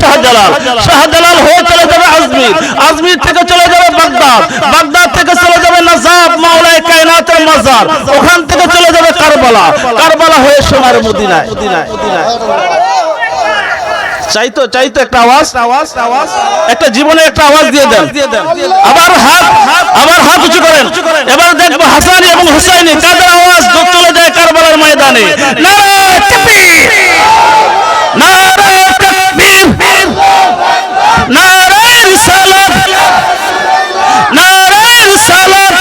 শাহজালাল। শাহজালাল হয়ে চলে যাবে আজমির। আজমির থেকে চলে যাবে বাগদাদ। বাগদাদ থেকে চলে যাবে নাজাব মাওলায় কায়নাতের মাজার। ওখান থেকে চলে যাবে কারবালা। কারবালা হয়ে সোনার মদিনায় মদিনায় মদিনায়। চাইতো চাইতো একটা আওয়াজ? আওয়াজ আওয়াজ। একটা জীবনে একটা আওয়াজ দিয়ে দেন। আবার হাত আবার হাত উঁচু করেন। এবার দেখব হাসানি এবং হুসাইনি কাদের আওয়াজ চলে যায় কারবালার ময়দানে। নারায়ে তাকবীর নারায়ে তাকবীর নারায়ে রিসালাত নারায়ে রিসালাত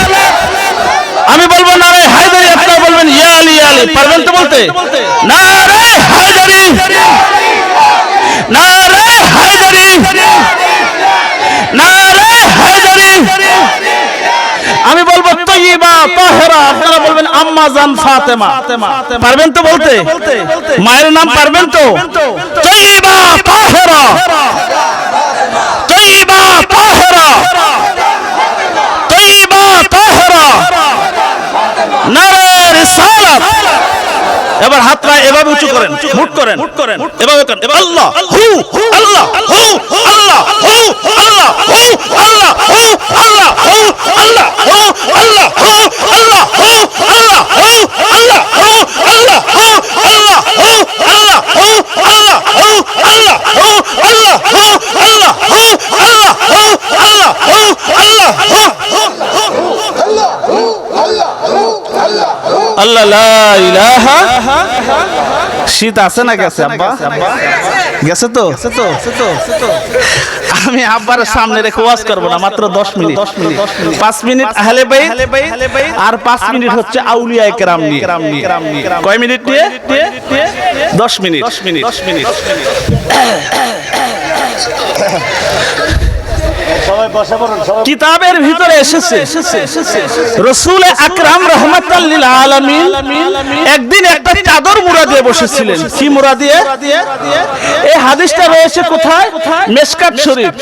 আমি বলব নারায়ে হায়দারি আপনারা বলবেন ইয়া আলী ইয়া আলী। পারবেন তো বলতে নারায়ে হায়দারি নারায়ে হায়দারি নারায়ে হায়দারি আমি বলব তৈবা তাহেরা আপনারা বলবেন আম্মা জান ফাতেমা। পারবেন তো বলতে? মায়ের নাম পারবেন তো? তৈবা তাহেরা। তৈবা তাহেরা। তৈবা তাহেরা। নারে রিসালাত। এবার হাতটা এভাবে উঁচু করেন মুট করেন মুট করেন এভাবে করেন। এবার আল্লাহ হু আল্লাহ হু আল্লাহ হু। শীত আছে না গেছে আব্বা? গেছে তো? আমি আব্বার সামনে রেখে ওয়াজ করব না মাত্র দশ মিনিট। দশ মিনিট। পাঁচ মিনিট আহলে বাইত আর পাঁচ মিনিট হচ্ছে আউলিয়া কেরাম নিয়ে। কয় মিনিট নিয়ে। দশ মিনিট। দশ মিনিট। দশ মিনিট। কিতাবের ভিতরে এসেছে। রসুল আকরাম রহমতাল্লিল আলামিন একদিন একটা চাদর মুড়া দিয়ে বসেছিলেন। কি মুড়া দিয়ে? এই হাদিসটা রয়েছে কোথায়? মেসকাত শরীফ।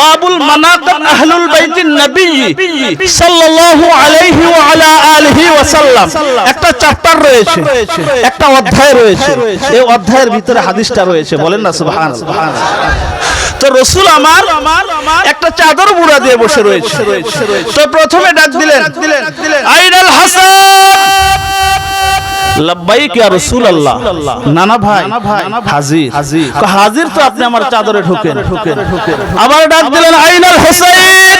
বাবুল মানাকাত আহলুল বাইতিন নবী সাল্লাল্লাহু আলাইহি ওয়া আলা আলিহি ওয়া সাল্লাম একটা চ্যাপ্টার রয়েছে, একটা অধ্যায় রয়েছে। এই অধ্যায়ের ভিতরে হাদিসটা রয়েছে। বলেন না, সুবহানাল্লাহ। তো রসুল আমার, একটা চাদর মুড়া দিয়ে বসে রয়েছে। তো প্রথমে ডাক দিলেন হাসান। হাজির। তো আপনি আমার চাদরে ঢোকেন। আবার ডাক দিলেন, আইনাল হোসেন।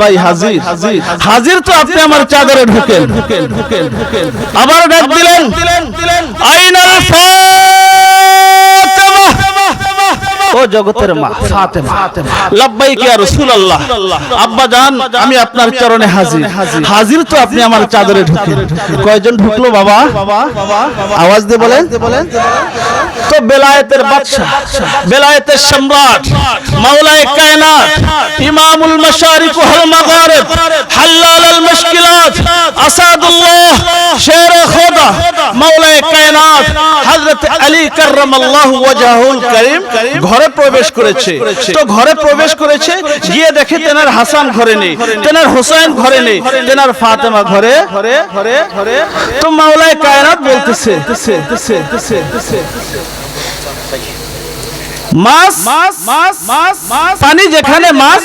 ভাই, হাজির। তো আমার চাদরে আবার ডাক দিলেন, আইনাল ও জগতের মা ফাতেমা। লাব্বাইক ইয়া রাসূলুল্লাহ। আব্বা জান আমি আপনার চরণে হাজির। হাজির। তো আপনি আমার চাদরে ঢুকেন। কয়জন ঢুকলো বাবা? আওয়াজ দিয়ে বলেন। তো বেলায়েতের বাদশা বেলায়েতের সম্রাট মাওলায়ে কায়নাত ইমামুল মাশারিক ওয়াল মাগারিব হাল্লাল আল মুশকিলাত আসাদুল্লাহ শের খোদা মাওলায়ে কায়নাত হযরত আলী কাররামাল্লাহু ওয়াজহুল করিম ঘরে প্রবেশ করেছে। তো ঘরে প্রবেশ করেছে গিয়ে দেখে তেনার হাসান ঘরে নেই। তেনার হোসেন ঘরে নেই তেনার ফাতেমা ঘরে ঘরে ঘরে ঘরে তো মাওলায়ে কায়নাত বলতেছে মাছ মাছ মাছ মাছ মাছ পানি যেখানে মাছ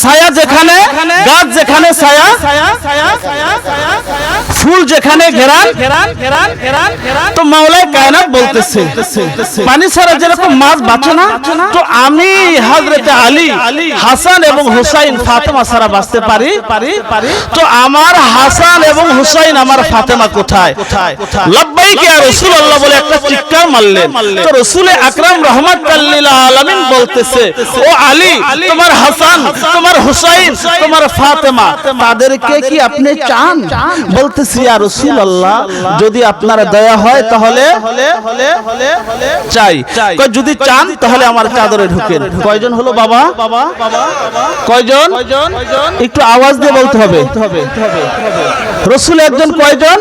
ছায়া যেখানে গাছ যেখানে ছায়া ফুল যেখানে ঘেরান তো মাওলায় কায়নাত বলতেছে পানি ছাড়া যেরকম মাছ বাঁচে না তো আমি হযরতে আলী হাসান এবং হুসাইন ফাতেমা ছাড়া বাঁচতে পারি? তো আমার হাসান এবং হুসাইন আমার ফাতেমা কোথায়? কোথায়? লব্বাইক ইয়া রাসূলুল্লাহ বলে একটা চিৎকার মারলেন। তো রাসূলে আকরাম রাহমাতুল্লিল আলামিন বলতেছে ও আলী তোমার হাসান, তোমার হুসাইন, তোমার ফাতেমা, তাদেরকে কি আপনি চান? বলতেছে আর রাসূলুল্লাহ, যদি আপনার দয়া হয়, তাহলে চাই। যদি চান, তাহলে আমার চাদরে ঢুকেন। কয়জন হলো বাবা? কয়জন? একটু আওয়াজ দিয়ে বলতে হবে। রসুল একজন কয়জন?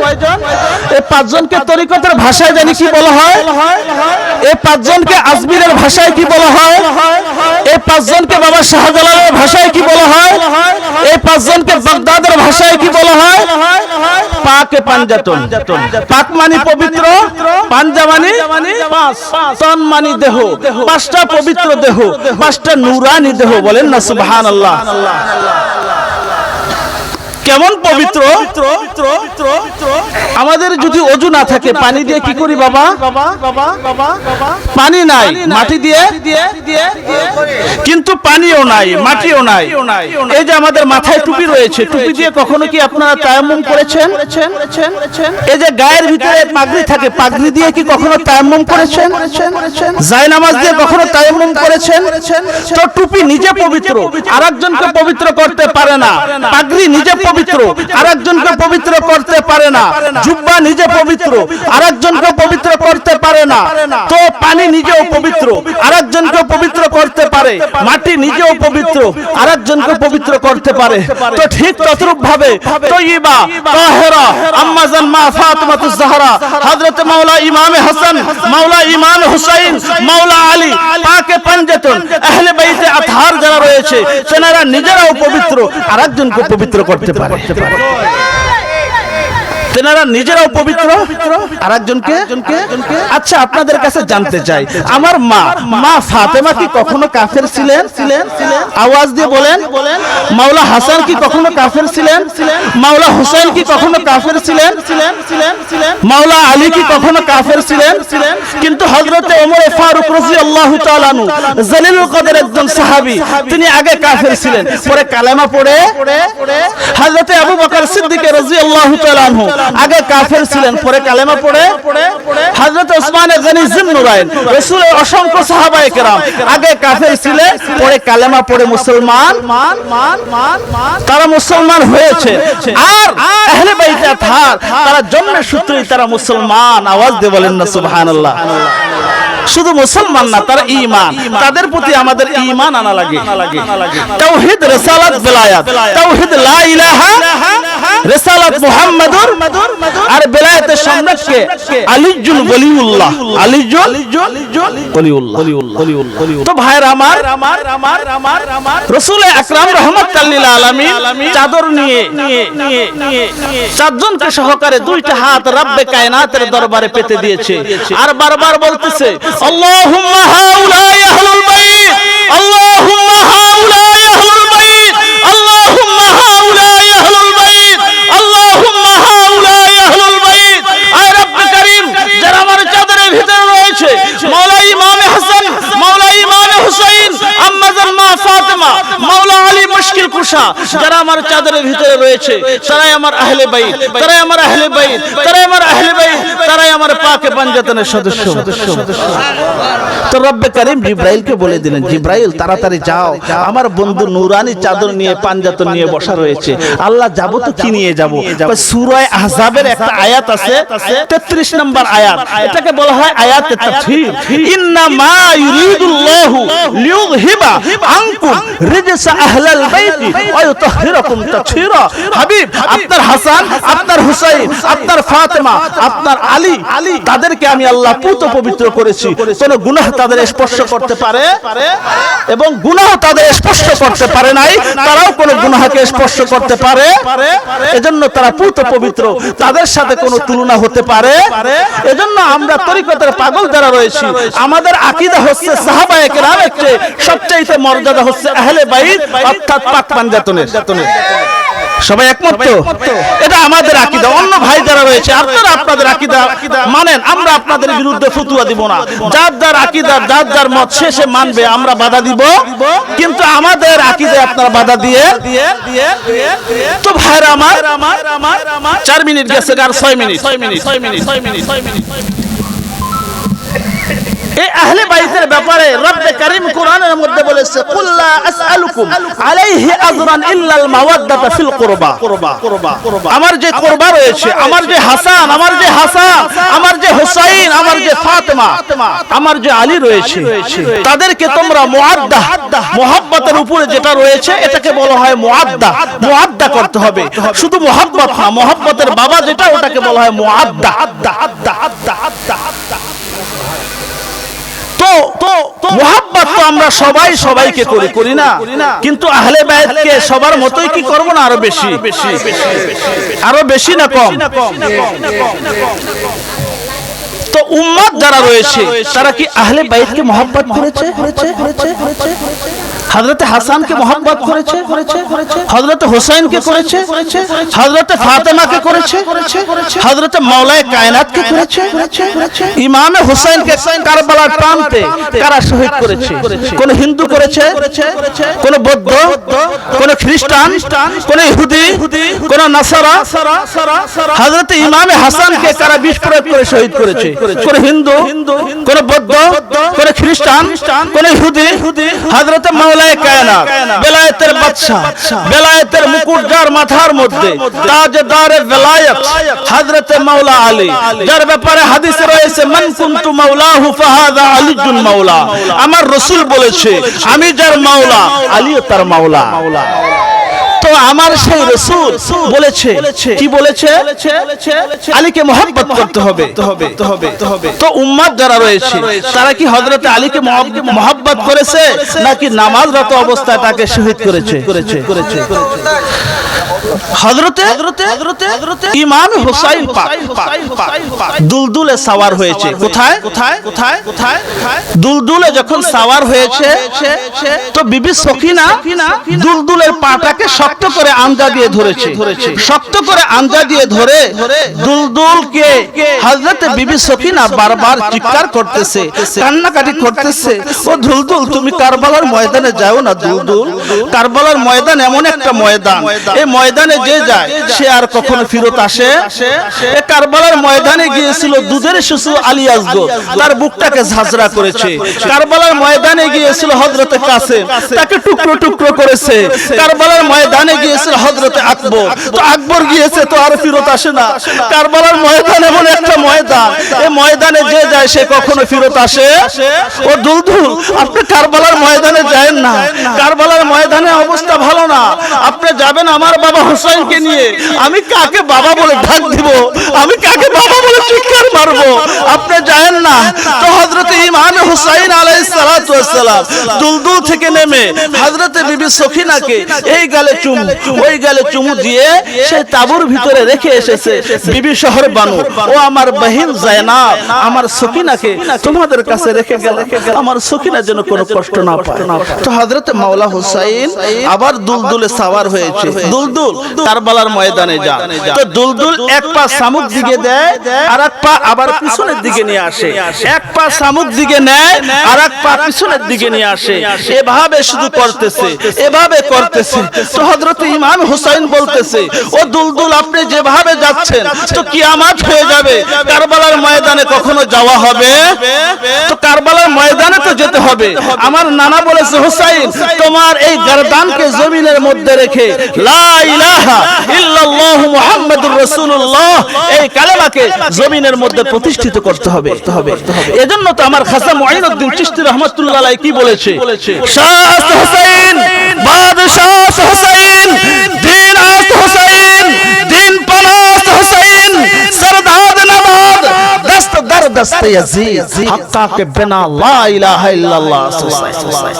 এই পাঁচজনকে তরিকতের ভাষায় জানি কি বলা হয়? এই পাঁচজনকে আজমিরের ভাষায় কি বলা হয়? এই পাঁচজনকে বাবা শাহজালালের ভাষায় কি বলা হয়? এই পাঁচজনকে বাগদাদের ভাষায় কি বলা হয়? পাকে পাঞ্জাতন। পাক মানি পবিত্র, পাঞ্জা মানি তন মানি দেহ। পাঁচটা পবিত্র দেহ, পাঁচটা নুরানি দেহ বলেন না, সুবহানাল্লাহ। কেমন পবিত্র? আমাদের যদি অজু না থাকে পানি দিয়ে কি করি বাবা? পানি নাই মাটি দিয়ে? কিন্তু পানিও নাই মাটিও নাই। এই যে আমাদের মাথায় টুপি রয়েছে টুপি দিয়ে কখনো কি আপনারা তায়াম্মুম করেছেন? এই যে গায়ের ভিতরে পাগড়ি থাকে পাগড়ি দিয়ে কি কখনো তায়াম্মুম করেছেন? জায়নামাজ দিয়ে কখনো তায়াম্মুম করেছেন? তো টুপি নিজে পবিত্র আরেকজনকে পবিত্র করতে পারে না। পাগড়ি নিজে পবিত্র আরেকজনকে পবিত্র করতে পারে না। জুব্বা নিজে পবিত্র, আরেকজনকে পবিত্র করতে পারে না। তো পানি নিজেও পবিত্র আরেকজনকে পবিত্র করতে পারে। মাটি নিজেও পবিত্র, আরেকজনকে পবিত্র করতে পারে। তো ঠিক ততরূপ ভাবে তৈবা তাহেরা, আম্মাজান মা ফাতিমাতুজ জাহরা, হযরত মাওলা ইমামে হাসান, মাওলা ইমাম হুসাইন, মাওলা আলী, পাকে পাঞ্জাতন, আহলে বাইতে আতহার যারা রয়েছে তেনারা নিজেরাও পবিত্র, আরেকজনকে পবিত্র করতে পারে। তেনারা নিজেরাও পবিত্র আর একজনকে আচ্ছা আপনাদের কাছে জানতে চাই। আমার মা মা ফাতেমা কি কখনো কাফের ছিলেন? ছিলেন? আওয়াজ দিয়ে বলেন। বলেন। মাওলা হাসান কি কখনো কাফের ছিলেন? মাওলা হুসাইন কি কখনো কাফের ছিলেন? ছিলেন? ছিলেন? ছিলেন? মাওলা আলী কি কখনো কাফের ছিলেন? ছিলেন? কিন্তু হযরতে ওমর ফারুক রাদিয়াল্লাহু আল্লাহ আনহু জলিলুল কদর একজন সাহাবী তিনি আগে কাফের ছিলেন পরে কালেমা পড়ে হযরতে আবু বকর সিদ্দিক রাদিয়াল্লাহু তাআলা আনহু। আগে কাফের ছিলেন, পরে কালেমা পড়ে। হযরত ওসমান গনি জিন্নুরাইন রাসূলের অসংখ্য সাহাবায়ে কেরাম আগে কাফের ছিলেন পরে কালেমা পড়ে মুসলমান। তারা মুসলমান হয়েছে। আর আহলে বাইতে আতহার তারা জন্মের সূত্রেই তারা মুসলমান। আওয়াজ দিয়ে বলেন না, সুবহানাল্লাহ। শুধু মুসলমান না, তারা ঈমান। তাদের প্রতি আমাদের ঈমান আনা লাগে। তাওহীদ, রিসালাত, বেলায়াত। তাওহীদ, লা ইলাহা রিসালাত মুহাম্মাদুর আর বেলায়েতের সম্রাটকে আলিজুল ওলিউল্লাহ। আলিজুল ওলিউল্লাহ। তো ভাইরা আমার রাসূল আকরাম আলামিন চাদর নিয়ে চারজনকে সহকারে দুইটা হাত রব্বে কায়নাতের দরবারে পেতে দিয়েছে। আর বারবার বলতেছে আল্লাহুম্মা হাউলাই আহলুল বাইত আল্লাহুম্মা হাউলাই আহলুল বাইত আল্লাহুম্মা হাউলাই আহলুল বাইত আল্লাহুম্মা হাউলাই আহলুল বাইত আয় রব্বে করিম যারা আমার চাদরের ভিতরে রয়েছে মাওলা ইমামে হাসান মাওলা ইমামে হুসাইন আম্মাজান মা ফাতেমা মাওলা আলী কুশা যারা আমার চাদরের ভিতরে রয়েছে, তারাই আমার আহলে বাই তারাই আমার আহলে বাই তারাই আমার আহলে বাই তারাই আমার পাকে পাঞ্জাতনের সদস্য সদস্য। তো রব্বে করিম জিব্রাইলকে বলে দিলেন, জিব্রাইল, তাড়াতাড়ি যাও। আমার বন্ধু নুরানি চাদর নিয়ে পাঞ্জাতন নিয়ে বসা রয়েছে। আল্লাহ যাব তো কি নিয়ে যাব? সূরা আহজাবের একটা আয়াত আছে 33 নম্বর আয়াত। এটাকে বলা আয়াতে তাফসীর। ইন্না মা ইউরিদুল্লাহু লিয়ুযহিবা আনকুম রিজসা আহলাল বাইতি ওয়া ইউতাহহিরাকুম তাতহীরা হাবিব, আপনার হাসান, আপনার হুসাইন, আপনার ফাতেমা, আপনার আলী আলী, তাদেরকে আমি আল্লাহ পুত পবিত্র করেছি। কোন গুনাহ তাদের স্পর্শ করতে পারে এবং গুনাহ তাদের স্পর্শ করতে পারে নাই, তারাও কোন গুনাহকে স্পর্শ করতে পারে। এজন্য তারা পুত পবিত্র, তাদের সাথে কোনো তুলনা হতে পারে। এজন্য আমরা তরিকতের পাগল যারা রয়েছি, আমাদের আকীদা হচ্ছে সাহাবায়ে কেরামের চেয়ে সবচাইতে মর্যাদা হচ্ছে আহলে বাইত, অর্থাৎ পাক পাঞ্জাতনের। সবাই একমত তো? এটা আমাদের আকীদা। অন্য ভাই যারা রয়েছে আপনারা আপনাদের আকীদা মানেন আমরা আপনাদের বিরুদ্ধে ফতুয়া দিব না। যার যার আকীদা যার যার মত শেষে মানবে আমরা বাধা দিব। কিন্তু আমাদের আকীদা আপনারা বাধা দিয়ে তো ভাইরা আমার আমার চার মিনিট গেছে আর ছয় মিনিট ছয় মিনিট। ছয় মিনিট ছয় মিনিট ছয় মিনিট। এই আহলে বাইতের ব্যাপারে রব্বে কারীম কোরআনের মধ্যে বলেছে কুল্লা আসআলুকুম আলাইহি আজরান ইল্লাল মাওয়াদ্দাতা ফিল কুরবা। আমার যে কুরবা রয়েছে, আমার যে হাসান, আমার যে হাসান, আমার যে হুসাইন, আমার যে ফাতেমা, আমার যে আলী রয়েছে, তাদেরকে তোমরা মুআদ্দা, মুহাব্বতের উপরে যেটা রয়েছে, এটাকে বলা হয় মুআদ্দা মুআদ্দা করতে হবে। শুধু মুহাব্বত না, মুহাব্বতের বাবা যেটা, ওটাকে বলা হয় মুআদ্দা। আদ্দা আদ্দা আদ্দা আদ্দা তো মোহাব্বত তো আমরা সবাই সবাইকে করি করি না? কিন্তু আহলে সবার মতোই কি করব না আরও বেশি? আরও বেশি? না কম? তো উম্মত যারা রয়েছে তারা কি আহলে বাইতকে মোহাব্বত করেছে? হযরতে হাসানকে মোহাব্বত করেছে? হযরতে হোসেনকে করেছে? হযরতে ফাতেমাকে করেছে? হযরতে মাওলায়ে কায়নাতকে করেছে? ইমামে হোসেনকে কারবালার প্রান্তে কারা শহীদ করেছে? কোন হিন্দু করেছে? কোন বৌদ্ধ? কোন খ্রিস্টান? কোন ইহুদি? কোন নাসারা? হযরতে ইমামে হাসানকে কারা বিষ প্রয়োগ করে শহীদ করেছে? কোন হিন্দু? কোন বৌদ্ধ? কোন খ্রিস্টান? কোন ইহুদি? হযরতে মাওলায়ে যার মাওলা আলী মাওলা। আমার রাসূল বলেছে আমি যার মাওলা আলীও তার মাওলা। আমার সেই রসুল বলেছে। কি বলেছে? আলীকে মহব্বত করতে হবে। তো উম্মাদ যারা রয়েছে তারা কি হজরত আলীকে মহব্বত করেছে? নাকি নামাজরত অবস্থায় তাকে শহীদ করেছে? করেছে? করেছে। হযরতে? হযরতে? ইমাম হুসাইন দুলদুলে সাওয়ার হয়েছে। কোথায়? কোথায়? কোথায়? কোথায়? দুলদুলে যখন সাওয়ার হয়েছে তো বিবি সখিনা দুলদুলের পাটাকে শক্ত করে আঞ্জা দিয়ে ধরেছে। শক্ত করে আঞ্জা দিয়ে ধরে দুলদুলকে হযরতে বিবি সখিনা বারবার চিৎকার করতেছে কান্নাকাটি করতেছে। ও দুলদুল তুমি কারবালার ময়দানে যাও না দুলদুল। কারবালার ময়দান এমন একটা ময়দান এই ময়দানে। যে যায় সে আর কখনো ফিরত আসে? কারবালার ময়দানে গিয়েছিল দুধের শিশু আলী আসগর তার বুকটাকে ঝাঁঝরা করেছে। কারবালার ময়দানে গিয়েছিল হযরতে কাসেম তাকে টুকরো টুকরো করেছে। কারবালার ময়দানে গিয়েছিল হযরতে আকবর তো আকবর গিয়েছে তো আর ফিরত আসে না। কারবালার ময়দান এমন একটা ময়দান এই ময়দানে যে যায় সে কখনো ফিরত আসে? ও দুলদুল আপনি কারবালার ময়দানে যায় না। কারবালার ময়দানে অবস্থা ভালো না। আপনি যাবেন আমার বাবা হোসেনকে নিয়ে আমি কাকে বাবা বলে ডাক দিব? আমি কাকে বাবা বলে চিৎকার মারবো? আপনি যায়েন না, তো হযরতে ইমাম হুসাইন ওয়াসসালাম দুলদুল থেকে নেমে হযরতে বিবি সখিনাকে এই গালে চুমু, ওই গালে চুমু দিয়ে সে তাবুর ভিতরে রেখে এসেছে, বিবি শহর বানু। ও আমার বহিন জায়নাব, আমার সখিনাকে তোমাদের কাছে রেখে গেল। আমার সখিনা যেন কোনো কষ্ট না পায়। তো হযরতে মাওলা হুসাইন আবার দুলদুলে সাওয়ার হয়েছে। দুলদুল কারবালার ময়দানে যান। তো দুলদুল এক পা সামুক দিকে দেয় আর এক পা আবার পিছনের দিকে নিয়ে আসে। এক পা সামুক দিকে নেয় আর এক পা পিছনের দিকে নিয়ে আসে। এভাবে শুধু করতেছে এভাবে করতেছে। তো হযরত ইমাম হুসাইন বলতেছে ও দুলদুল আপনি যেভাবে যাচ্ছেন তো কিয়ামত হয়ে যাবে। কারবালার ময়দানে কখনো যাওয়া হবে? তো কারবালার ময়দানে তো যেতে হবে। আমার নানা বলেছে হুসাইন তোমার এই গর্দানকে জমিনের মধ্যে রেখে লা ইলাহা জমিনের মধ্যে প্রতিষ্ঠিত করতে হবে। এজন্য তো আমার খাসা মুঈনুদ্দিন চিশতি রাহমাতুল্লাহ কি বলেছে? শাহ দিন আস্ত হুসাইন দিন পানাস্ত হুসাইন সরদাদ নবাদ দস্ত দর ইয়াজিদ হক্কা বিনা লা ইলাহা ইল্লাল্লাহ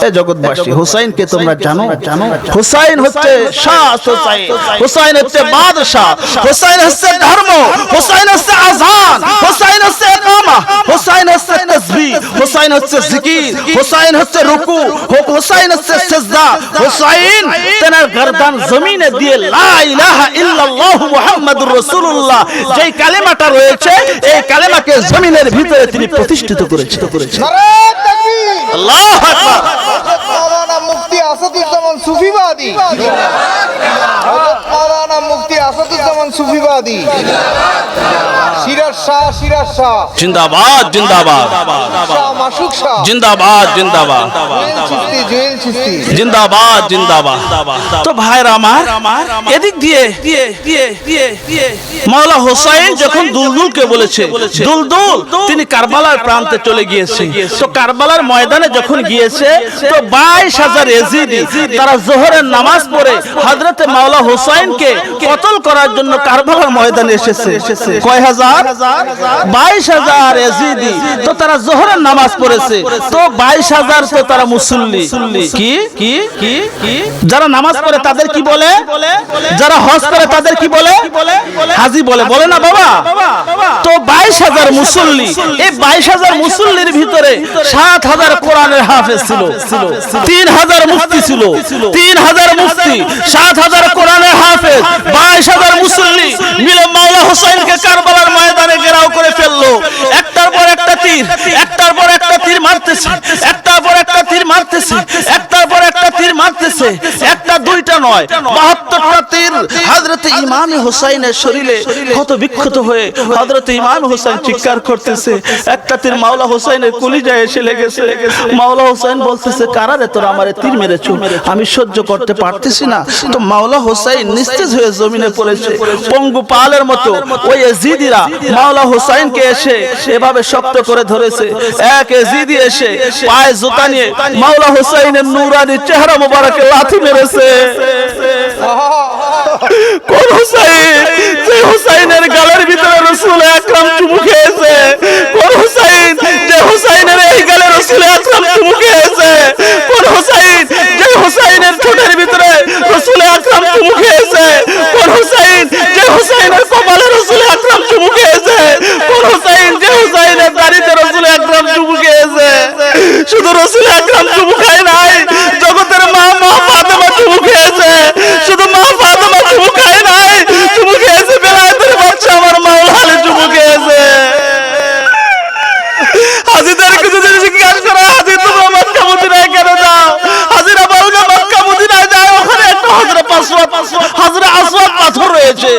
এ জগৎবাসী, হুসাইনকে তোমরা জানো? জানো হুসাইন হচ্ছে শাহ হুসাইন হুসাইন হচ্ছে বাদশাহ। হুসাইন হচ্ছে ধর্ম। হুসাইন হচ্ছে আযান হুসাইন হচ্ছে ইকামা হুসাইন হচ্ছে তাসবিহ। হুসাইন হচ্ছে জিকির। হুসাইন হচ্ছে রুকু। হুসাইন হচ্ছে সিজদা। হুসাইন তেনার গর্দান জমিনে দিয়ে লা ইলাহা ইল্লাল্লাহ মুহাম্মাদুর রাসূলুল্লাহ। যেই কালেমাটা রয়েছে, এই কালেমাকে জমিনের ভিতরে তিনি প্রতিষ্ঠিত করেছেন। আল্লাহ মুক্তি আসাদুজ্জামান সুফিবাদী। মাওলানা মুফতি আসাদুজ্জামান সুফিবাদী। সিরাজ শাহ সিরাজ শাহ। জিন্দাবাদ জিন্দাবাদ। মাসুক শাহ। জিন্দাবাদ জিন্দাবাদ। জিন্দাবাদ জিন্দাবাদ। তো ভাইরা আমার এদিক দিয়ে মাওলা হোসাইন যখন দুলদুলকে বলেছে দুলদুল তিনি কারবালার প্রান্তে চলে গিয়েছে। তো কারবালার ময়দানে যখন গিয়েছে তো বাইশ হাজার এজিদি তারা জোহরের নামাজ পড়ে হজরতে মাওলা হোসাইনকে কতল করার জন্য কারবালার ময়দানে এসেছে। কয় হাজার? বাইশ হাজার তো তারা জোহরের নামাজ পড়েছে। তো বাইশ হাজার তো তারা মুসল্লি। কি? কি? কি? যারা নামাজ পড়ে তাদের কি বলে? যারা হজ করে তাদের কি বলে? হাজি বলে। বলে না বাবা? তো বাইশ হাজার মুসল্লি। এই বাইশ হাজার মুসল্লির ভিতরে সাত হাজার কোরআনের হাফেজ ছিল। তিন হাজার মুফতি ছিল। তিন হাজার মুফতি সাত হাজার কোরআনের হাফেজ বাইশ হাজার মুসল্লি মিলে মাওলা হোসেনকে কারবালার ময়দানে ঘেরাও করে ফেলল। একটার পর একটা তীর একটার পর একটা তীর মারতেছে একটার পর একটা তীর মারতেছে একটার পর একটা তীর মারতেছে একটা দুইটা নয় বাহাত্তরটা তীর হযরত ইমাম হোসাইনের শরীরে ক্ষত বিক্ষত হয়ে হযরত ইমাম হোসেন চিৎকার করতেছে। একটা তীর মাওলা হোসেনের কলিজায় এসে লেগেছে। মাওলা হোসেন বলতেছে কারারে তোরা আমারে তীর মেরেছো? আমি সহ্য করতে পারতেছি না। তো মাওলা হোসেন নিস্তেজ হয়ে জমিনে পড়েছে। পঙ্গু পালের মতো ওই এজিদিরা মাওলা হোসেনকে এসে এভাবে শক্ত করে ধরেছে। এক এজিদি এসে পায়ে জুতা নিয়ে মাওলা হোসেনের নুরানি চেহারা মোবারকে লাথি মেরেছে। কোন হুসাইন? যে হুসাইনের গালের ভিতরে রসুল আকরাম চুমু খেয়েছে। কোন হুসাইন? যে হুসাইনের এই গালে রসুল আকরাম চুমু খেয়েছে। হুসাইন হুসাইনের ঠোঁটের ভিতরে রসুল আকরাম চুমু খেয়েছে কোন হুসাইন, যে হুসাইনের কপালে রসুল আকরাম চুমু খেয়েছে কোন হুসাইন, যে হুসাইনের দাড়িতে রসুল আকরাম চুমু খেয়েছে শুধু রসুল আকরাম চুমু খায় নাই জগতের মা মা ফাতেমা চুমু খেয়েছে শুধু মা ফাতেমা চুমু খায় নাই চুমু খেয়েছে বেলায়েতের বাচ্চা আমার মাওলা আলী চুমু খেয়েছে হাজিদেরকে যদি জিজ্ঞাসা করা হাজি তোমরা মক্কা মদিনায় কেন যাও হাজিরা বলবে মক্কা মদিনায় যায় ওখানে একটা পাঁচশো আসওয়াদ রয়েছে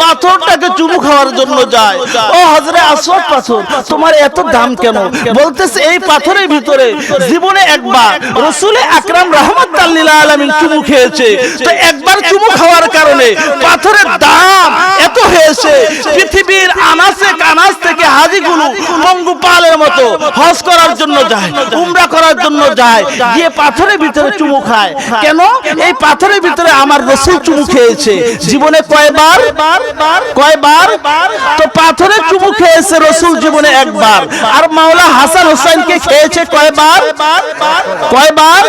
পাথরটাকে চুমু খাওয়ার জন্য যায়। ও হাজরা আসওয়াদ পাথর, তোমার এত দাম কেন? বলতেছে, এই পাথরের ভিতরে জীবনে একবার রসুলে আকরাম রহমত আলামিন চুমু খেয়েছে। তো একবার চুমু খাওয়ার কারণে পাথরের দাম এত হয়েছে। পৃথিবীর আনাসে কানাস থেকে হাজিগুলো পঙ্গুপালের মতো হজ করার জন্য যায়, উমরা করার জন্য যায়, গিয়ে পাথরের ভিতরে চুমু খায়। কেন? এই পাথরের ভিতরে আমার রসুল চুমু খেয়েছে। জীবনে কয়বার? কয়বার? তো পাথরে চুমু খেয়েছে রসুল জীবনে একবার। আর মাওলা হাসান হোসেনকে খেয়েছে কয়বার? কয়বার?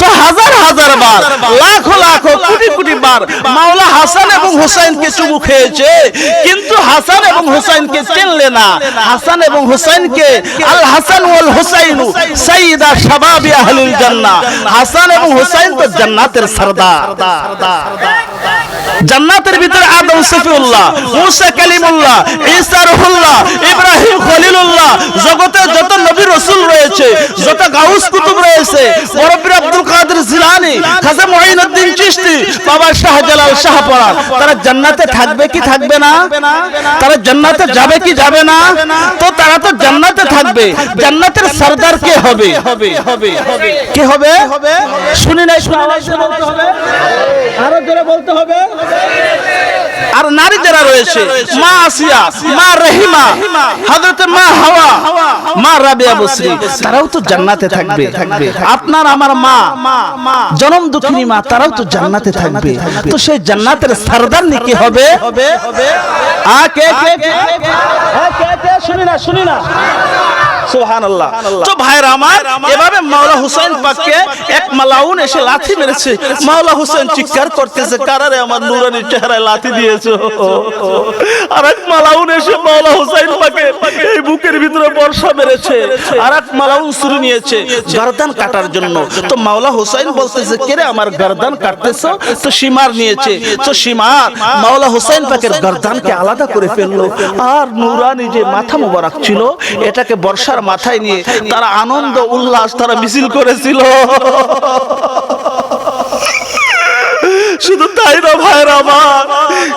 তো হাজার হাজার বার, লাখো লাখো, কোটি কোটি বার মাওলা হাসান এবং হোসেনকে চুমু খেয়েছে। কিন্তু হাসান এবং হোসেনকে চিনলে না। হাসান এবং হোসেনকে আল হাসান ওয়াল হুসাইনু সাইয়্যিদা শাবাবি আহলিল জান্নাহ। হাসান এবং হোসেন তো জান্নাতের সরদার। জান্নাতের ভিতরে আদম সফিউল্লাহ, মুসা কালিমুল্লাহ, ঈসা রুহুল্লাহ, ইব্রাহিম খলিলুল্লাহ, জগতে যত নবী রাসূল রয়েছে, যত গাউস কুতুব রয়েছে মুরব্বি আব্দুল জিলানী খাজা মুঈনুদ্দিন চিশতি, বাবা শাহজালাল শাহপরান তারা জান্নাতে থাকবে কি থাকবে না? তারা জান্নাতে যাবে কি যাবে না? তো তারা তো জান্নাতে থাকবে। জান্নাতের সরদার কে হবে? কে হবে? শুনি নাই শুনি নাই। আরও জোরে বলতে হবে। আর নারী যারা রয়েছে মা আসিয়া মা রহিমা হযরত মা হাওয়া মা রাবিয়া বসরি তারাও তো জান্নাতে থাকবে। আপনার আমার মা জনম দুঃখিনী মা তারাও তো জান্নাতে থাকবে। তো সেই জান্নাতের সরদার নি কি হবে? আ কে কে কে কে কে? শুনি না শুনি না। সুবহানাল্লাহ। তো ভাইরা আমার এভাবে মাওলা হোসেন পাককে এক মালাউন এসে লাথি মেরেছে। মাওলা হোসেন চিৎকার করতেছে কারারে আমার নুরানি চেহারায় লাথি দিয়েছ। আর এক মালাউন এসে মাওলা হোসেন পাকে এই বুকের ভিতরে বর্ষা মেরেছে। আর এক মালাউন শুরু নিয়েছে গর্দান কাটার জন্য। তো মাওলা হোসেন বলতেছে কে রে আমার গর্দান কাটতেছো? তো সীমার নিয়েছে। তো সীমার মাওলা হুসাইন পাকের গর্দানকে আলাদা করে ফেলল। আর নুরানি যে মাথা মোবারক ছিল এটাকে বর্ষার মাথায় নিয়ে তারা আনন্দ উল্লাস তারা মিছিল করেছিল। শুধু তাই না ভাইরা আমার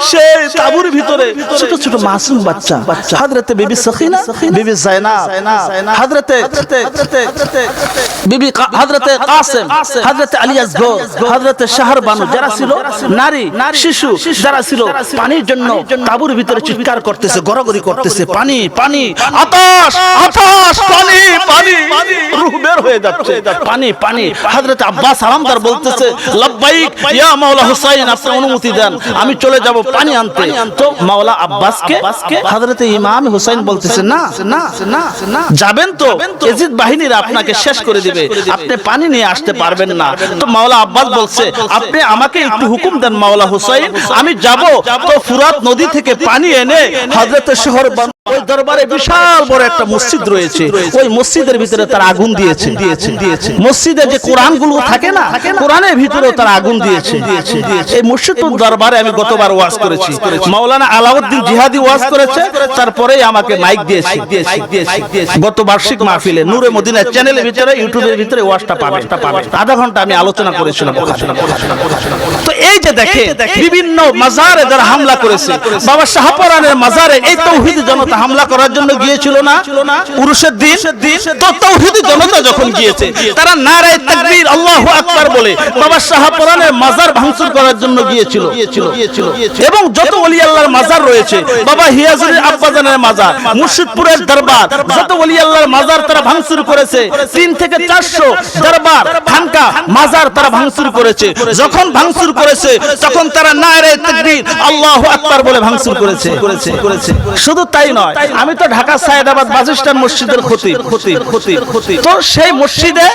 সেই তাবুর ভিতরে ছোট ছোট মাসুম বাচ্চা, হাজরতে বিবি সখিনা, বিবি জায়নাব হাজরতে বিবি কা- কাসেম, হাজরতে আলী আসগর হাজরতে শাহর বানু যারা ছিল, নারী, শিশু যারা ছিল, পানির জন্য তাবুর ভিতরে চিৎকার করতেছে, গড়াগড়ি করতেছে, পানি পানি আতাশ আতাশ পানি পানি, রূহ বের হয়ে যাচ্ছে, পানি পানি। হযরত আব্বাস আরামদার বলতেছে, লাব্বাইক, ইয়া মাওলা হুসাইন আপনি অনুমতি দেন আমি চলে যাব পানি আনতে। তো মাওলা আব্বাসকে হযরত ইমাম হুসাইন বলতেছে না না না না যাবেন তো। এজিদ বাহিনীরা আপনাকে শেষ করে দিবে। আপনি পানি নিয়ে আসতে পারবেন না। তো মাওলা আব্বাস বলছে আপনি আমাকে একটু হুকুম দেন মাওলা হুসাইন। আমি যাব তো ফুরাত নদী থেকে পানি এনে হযরত শহর ওই দরবারে বিশাল বড় একটা মসজিদ রয়েছে। ওই মসজিদের ভিতরে তার আগুন দিয়েছে। দিয়েছে। দিয়েছে। মসজিদে যে কোরআনগুলো থাকে না কোরআনের ভিতরেও তার আগুন দিয়েছে। দিয়েছে। এই মসজিদুল দরবারে আমি গতবার ওয়াজ করেছি। মাওলানা আলাউদ্দিন জিহাদি ওয়াজ করেছে তারপরেই আমাকে মাইক দিয়েছে। গত বার্ষিক মাহফিলে নূরে মদিনা চ্যানেলের ভিতরে ইউটিউবের ভিতরে ওয়াজটা পাবে আধা ঘণ্টা আমি আলোচনা করেছিলাম। তো এই যে দেখে বিভিন্ন মাজারে যারা হামলা করেছে বাবা শাহপরানের মাজারে এই তৌহিদ জনতা হামলা করার জন্য গিয়েছিল না? উরুষের দিন? তো তৌহিদি জনতা যখন গিয়েছে, তারা নারায় তাকবীর আল্লাহু আকবার বলে বাবা শাহপরানের মাজার ভাঙচুর করার জন্য গিয়েছিল। এবং যত ওলি আল্লাহর মাজার রয়েছে, বাবা হিয়াজুরের আব্বাজানের মাজার, মুর্শিদপুরের দরবার, যত ওলি আল্লাহর মাজার তারা ভাঙচুর করেছে, তিন থেকে চারশো দরবার, খানকা মাজার তারা ভাঙচুর করেছে। যখন ভাঙচুর করেছে, তখন তারা নারে তাকবীর আল্লাহু আকবার বলে ভাঙচুর করেছে। শুধু তাই নয় আমি তো ঢাকা সায়েদাবাদ বাজিস্তান মসজিদের খতিব খতিব খতিব খতিব তো সেই মসজিদে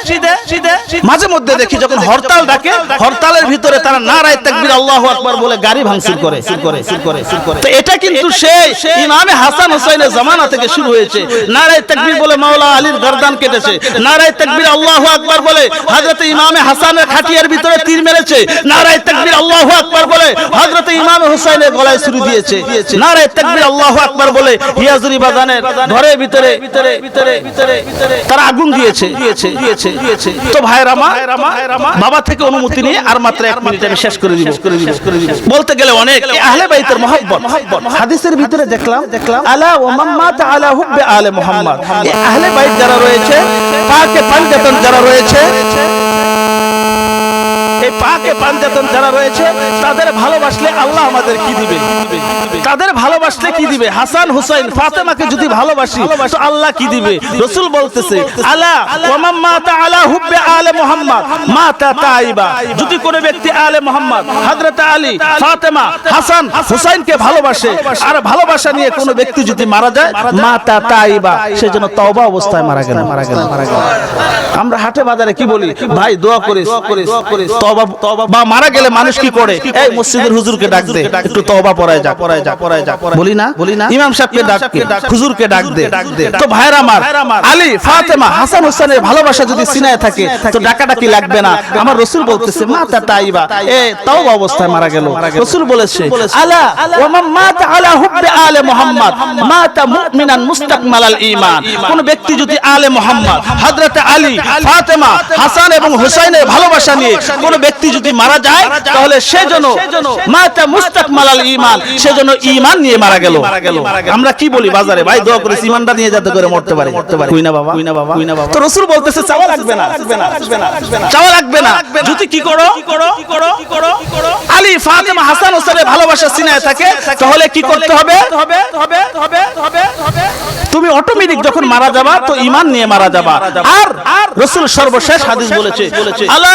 মাঝে মধ্যে দেখি যখন হরতাল ডাকে হরতালের ভিতরে তারা নারায় তাকবীর আল্লাহু আকবার বলে গাড়ি ভাঙচুর করে করে করে। তো এটা কিন্তু সেই ইমামে হাসান হোসেনের জামানা থেকে শুরু হয়েছে। নারায় তাকবীর বলে মাওলা আলীর গর্দান কেটেছে। নারায় তাকবীর আল্লাহু আকবার বলে হযরত ইমামে হাসানের খাটিয়ার ভিতরে তীর মেরেছে। নারায় তাকবীর আল্লাহু আকবার বলে হযরত ইমামে হুসাইনের গলায় ছুরি দিয়েছে। নারায় তাকবীর আল্লাহু আকবার বলে হিয়াজুরি বাজানের ঘরের ভিতরে ভিতরে ভিতরে ভিতরে তারা আগুন দিয়েছে। দিয়েছে দিয়েছে দিয়েছে। তো ভাইয়ের আমার বাবা থেকে অনুমতি নিয়ে আর মাত্র এক মিনিট আমি শেষ করে দিব। করে দিব। বলতে গেলে অনেক। আহলে বাইতের মহব্বত। হাদিসের ভিতরে দেখলাম দেখলাম। আলা ওয়া মান মাতা আলা হুব্বি আলে মুহাম্মদ। আহলে বাইত যারা রয়েছে পাকে পাঞ্জাতন যারা রয়েছে পাকে পাঞ্জাতন যারা রয়েছে, তাদের ভালোবাসলে আল্লাহ আমাদের কি দিবে? তাদের ভালোবাসলে কি দিবে? হাসান, হুসাইন, ফাতেমাকে যদি ভালোবাসি, তো আল্লাহ কি দিবে? রসুল বলতেছে, আলা ওয়ামাম মাতা আলা হুব্বে আলে মুহাম্মদ, মাতা তাইবা। যদি কোনো ব্যক্তি আলে মুহাম্মদ, হযরত আলী, ফাতেমা, হাসান, হুসাইনকে ভালোবাসে, আর ভালোবাসা নিয়ে কোনো ব্যক্তি যদি মারা যায়, মাতা তাইবা, সে যেন তওবা অবস্থায় মারা গেল। মারা গেল মারা গেল আমরা হাটে বাজারে কি বলি? ভাই, দোয়া করিস দোয়া করিস তওবা তওবা বা মারা গেলে মানুষ কি করে? এই মসজিদের হুজুরকে ডাক দে একটু তওবা পড়ায় যা পড়ায় যা পড়ায় যা বলি না? বলি না? ইমাম সাহেবকে ডাক হুজুরকে ডাক দে। তো ভাইরা আমার আলী ফাতেমা হাসান হোসেনের ভালোবাসা যদি সিনায় থাকে তো ডাকাডাকি লাগবে না। আমার রসুল বলতেছে মাতা তাইবা। এ তওবা অবস্থায় মারা গেল। রসুল বলেছে আলা ওয়া মান মাতা আলা হুব্বি আলে মুহাম্মদ। মাতা মুমিনান মুস্তাকমালাল ঈমান। কোন ব্যক্তি যদি আলে মুহাম্মদ হযরত আলী ফাতেমা হাসান এবং হুসাইনের ভালোবাসা নিয়ে কোন ব্যক্তি যদি মারা যায় তাহলে সেজন্য মাতা মুস্তাকমালাল ঈমান সেজন্য ঈমান নিয়ে মারা গেল। আমরা কি বলি বাজারে? ভাই দোয়া করে ঈমানটা নিয়ে যাতে করে মরতে পারে। মরতে পারে। কই না বাবা? কই না বাবা? কই না বাবা? তো রাসূল বলতেছে চাওয়া লাগবে না চাওয়া লাগবে না যদি কি করো? আলী ফাতেমা হাসান হোসেনের ভালোবাসা সিনায় থাকে তাহলে কি করতে হবে? তুমি অটোমেটিক যখন মারা যাবা তো ইমান নিয়ে মারা যাবা। আর রসুল সর্বশেষ হাদিস বলেছে আলা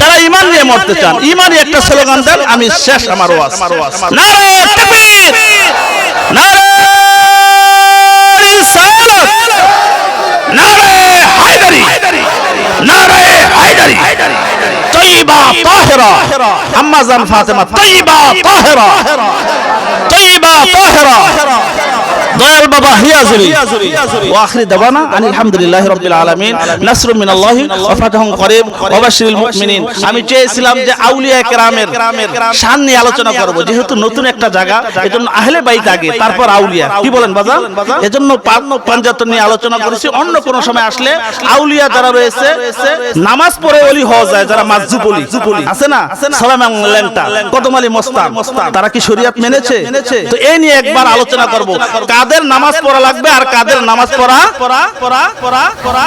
যারা ইমান নিয়ে মরতে চান, ইমানই একটা স্লোগান দেন, আমি শেষ আমার ওয়াজ। নারে তাকবীর! নারে রিসালাত! নারে হায়দারি! নারে হায়দারি! আম্মা জান ফাতেমা তাইবা তাহেরা তৈবা তাহেরা! দয়াল বাবা হিয়াজুরি ওয়া আখিরি দাওয়ানা আনিল হামদুলিল্লাহি রাব্বিল আলামিন। নাসরুম মিনাল্লাহি ওয়া ফাতহুম করিব ওয়া বাশশিরিল মুমিনিন। আমি চেয়েছিলাম যে আউলিয়া কেরামের শান নিয়ে আলোচনা করব। যেহেতু নতুন একটা জায়গা এজন্য আহলে বাইত আগে তারপর আউলিয়া। কি বলেন বাজান? এজন্য পাঁচ পাঞ্জাতন নিয়ে আলোচনা করেছি। অন্য কোন সময় আসলে আউলিয়া যারা রয়েছে নামাজ পড়ে ওলি হওয়া যায় যারা মাজজুব ওলি আছে না? সালাম লেন্টা কদম আলী মোস্তান তারা কি শরীয়ত মেনেছে? তো এই নিয়ে একবার আলোচনা করব। কাদের নামাজ পড়া লাগবে আর কাদের নামাজ পড়া? পড়া পড়া পড়া পড়া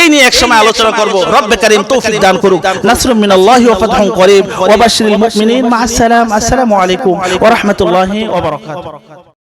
এই নিয়ে এক সময় আলোচনা করব। রব্বে কারীম তৌফিক দান করুক। নাসরুম মিনাল্লাহি ওয়া ফাতহুম করিম ওয়া বাশশিরিল মুমিনিন মা আসসালাম আসসালামু আলাইকুম ওয়া রাহমাতুল্লাহি ওয়া বারাকাতুহু।